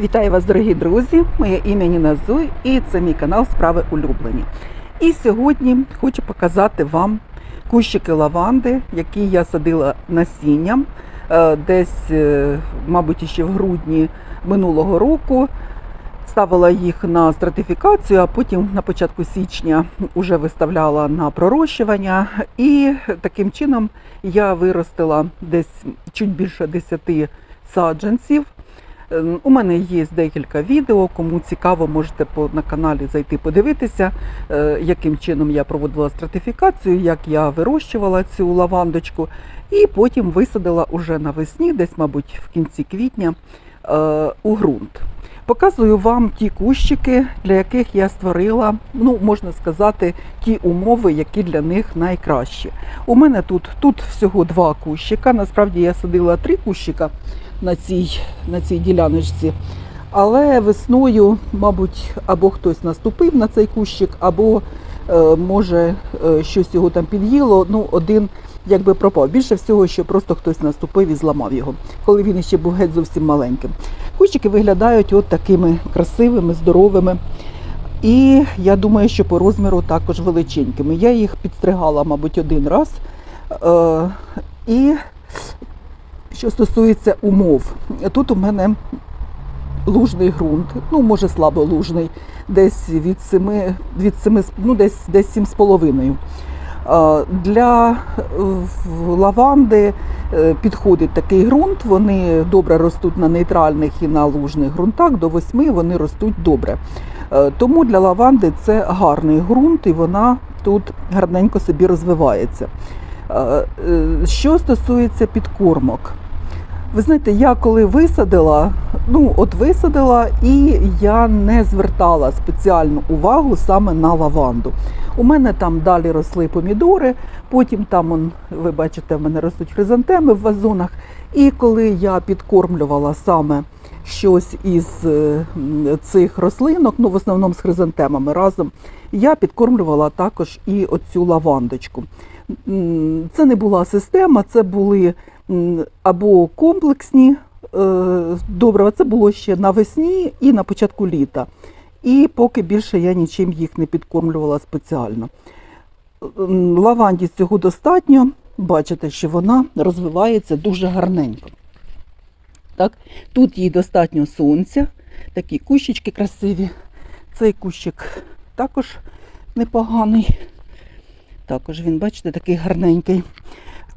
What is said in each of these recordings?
Вітаю вас, дорогі друзі! Моє ім'я Ніна Зуй і це мій канал Справи улюблені. І сьогодні хочу показати вам кущики лаванди, які я садила насінням е, десь, е, мабуть, ще в грудні минулого року. Ставила їх на стратифікацію, а потім на початку січня вже виставляла на пророщування. І таким чином я виростила десь чуть більше 10 саджанців. Е, У мене є декілька відео. Кому цікаво, можете на каналі зайти подивитися, е, яким чином я проводила стратифікацію, як я вирощувала цю лавандочку, і потім висадила уже навесні, десь, мабуть, в кінці квітня е, у ґрунт. Показую вам ті кущики, для яких я створила, ну можна сказати, ті умови, які для них найкращі. У мене тут, тут всього два кущика. Насправді я садила три кущика на цій, на цій діляночці. Але весною, мабуть, або хтось наступив на цей кущик, або е, може е, щось його там під'їло. Ну, один якби пропав. Більше всього, що просто хтось наступив і зламав його, коли він ще був геть зовсім маленьким. Кущики виглядають от такими красивими, здоровими. І я думаю, що по розміру також величенькими. Я їх підстригала, мабуть, один раз. Е, і що стосується умов, тут у мене лужний ґрунт, ну може слабо лужний, десь від 7, від 7 ну десь десь 7,5. Е, Для лаванди е, підходить такий ґрунт, вони добре ростуть на нейтральних і на лужних ґрунтах, до 8 вони ростуть добре. Е, Тому для лаванди це гарний ґрунт і вона тут гарненько собі розвивається. Е, Що стосується підкормок, ви знаєте, я коли висадила, ну от висадила, і я не звертала спеціальну увагу саме на лаванду. У мене там далі росли помідори, потім там, он, ви бачите, в мене ростуть хризантеми в вазонах. І коли я підкормлювала саме щось із е, цих рослинок, ну в основному з хризантемами разом, я підкормлювала також і оцю лавандочку. Це не була система, це були або комплексні е, добрива, це було ще навесні і на початку літа. І поки більше я нічим їх не підкормлювала спеціально. Лаванді цього достатньо. Бачите, що вона розвивається дуже гарненько. Так? Тут їй достатньо сонця, такі кущички красиві. Цей кущик також непоганий. Також він, бачите, такий гарненький.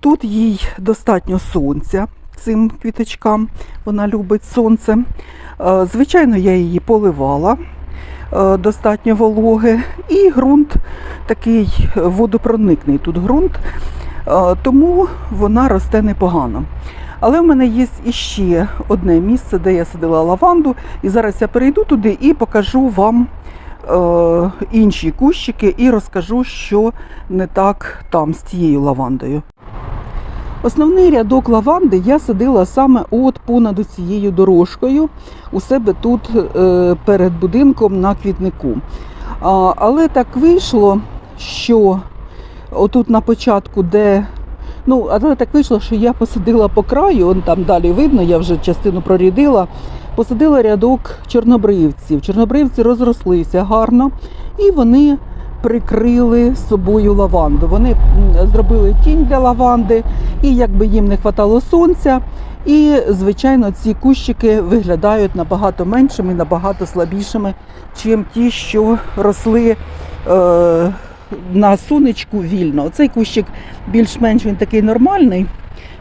Тут їй достатньо сонця цим квіточкам. Вона любить сонце. Е, Звичайно, я її поливала е, достатньо вологи. І ґрунт такий водопроникний тут ґрунт, е, тому вона росте непогано. Але в мене є іще одне місце, де я садила лаванду. І зараз я перейду туди і покажу вам інші кущики і розкажу, що не так там з цією лавандою. Основний рядок лаванди я садила саме от понад цією дорожкою у себе тут е, перед будинком на квітнику. Але так вийшло, що отут на початку, де Ну, але так вийшло, що я посадила по краю, он там далі видно, я вже частину прорідила. Посадила рядок чорнобривців. Чорнобривці розрослися гарно і вони прикрили собою лаванду. Вони зробили тінь для лаванди, і якби їм не хватало сонця. І, звичайно, ці кущики виглядають набагато меншими, набагато слабішими, чим ті, що росли. Е- на сонечку вільно. Цей кущик більш-менш він такий нормальний,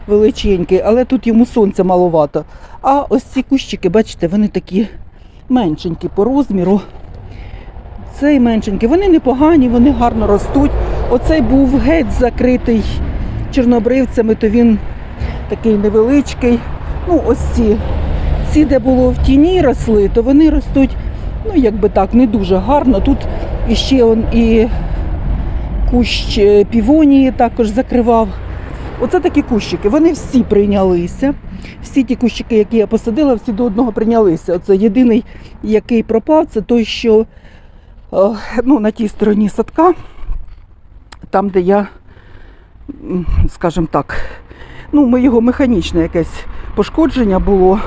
величенький, але тут йому сонця маловато. А ось ці кущики, бачите, вони такі меншенькі по розміру. Цей меншенький, вони непогані, вони гарно ростуть. Оцей був геть закритий чорнобривцями, то він такий невеличкий. Ну, ось ці, ці, де було в тіні росли, то вони ростуть, ну, якби так, не дуже гарно. Тут іще он і кущ е, півонії також закривав. Оце такі кущики. Вони всі прийнялися. Всі ті кущики, які я посадила, всі до одного прийнялися. Оце єдиний, який пропав, це той, що ну, на тій стороні садка, там, де я, скажімо так, ну, ми його механічне якесь пошкодження було.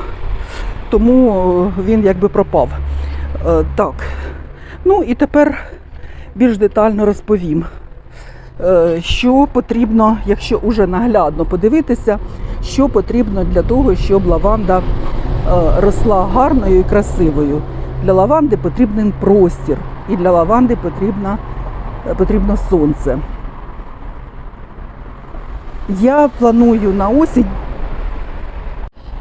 тому е, він якби пропав. Е, Так. Ну і тепер більш детально розповім, е, що потрібно, якщо уже наглядно подивитися, що потрібно для того, щоб лаванда е, росла гарною і красивою. Для лаванди потрібен простір, і для лаванди потрібно, потрібно сонце. Я планую на осінь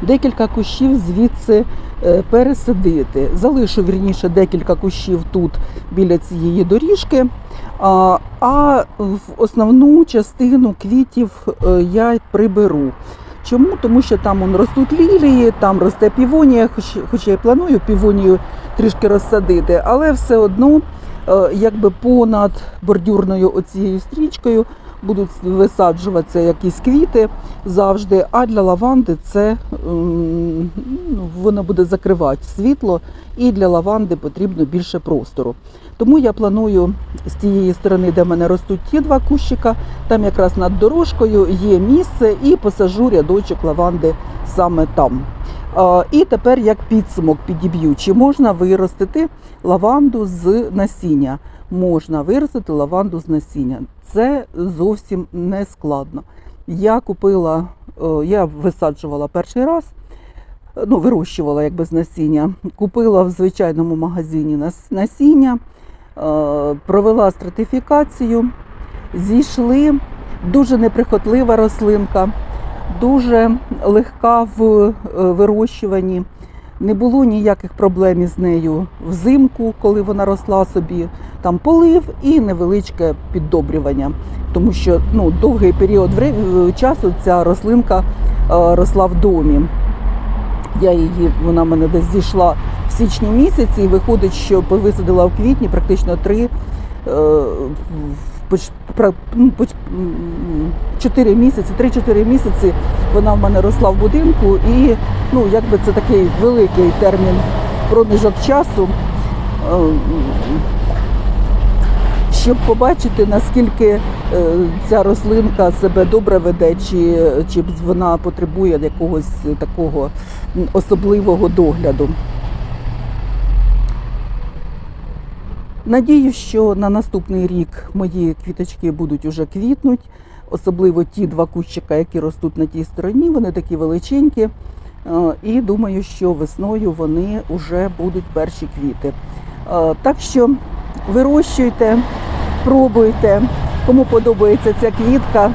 декілька кущів звідси е, пересадити. Залишу вірніше декілька кущів тут біля цієї доріжки. А, в основну частину квітів е, я приберу. Чому? Тому що там он, ростуть лілії, там росте півонія, хоч, хоча я планую півонію трішки розсадити, але все одно е, якби понад бордюрною оцією стрічкою будуть висаджуватися якісь квіти завжди. А для лаванди це ну, воно буде закривати світло, і для лаванди потрібно більше простору. Тому я планую з тієї сторони, де в мене ростуть ті два кущика, там якраз над дорожкою є місце і посажу рядочок лаванди саме там. І тепер як підсумок підіб'ю, чи можна виростити лаванду з насіння. Можна виростити лаванду з насіння. Це зовсім не складно. Я купила, е, я висаджувала перший раз, ну, вирощувала якби з насіння. Купила в звичайному магазині насіння, е, провела стратифікацію, зійшли дуже неприхотлива рослинка, дуже легка в е, вирощуванні. Не було ніяких проблем із нею взимку, коли вона росла собі. Там полив і невеличке піддобрювання, тому що ну, довгий період часу ця рослинка е, росла в домі. Я її, вона мене десь зійшла в січні місяці, і виходить, що висадила в квітні практично три. е, поч- пра- ну, місяці, 3-4 місяці вона в мене росла в будинку, і ну, якби це такий великий термін проміжок часу. е, Щоб побачити, наскільки е, ця рослинка себе добре веде, чи, чи вона потребує якогось такого особливого догляду. Надію, що на наступний рік мої квіточки будуть уже квітнуть, особливо ті два кущика, які ростуть на тій стороні, вони такі величенькі. Е, І думаю, що весною вони вже будуть перші квіти. Е, Так що вирощуйте, пробуйте. Кому подобається ця квітка,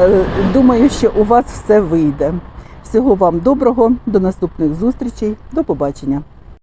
е, думаю, що у вас все вийде. Всього вам доброго, до наступних зустрічей, до побачення.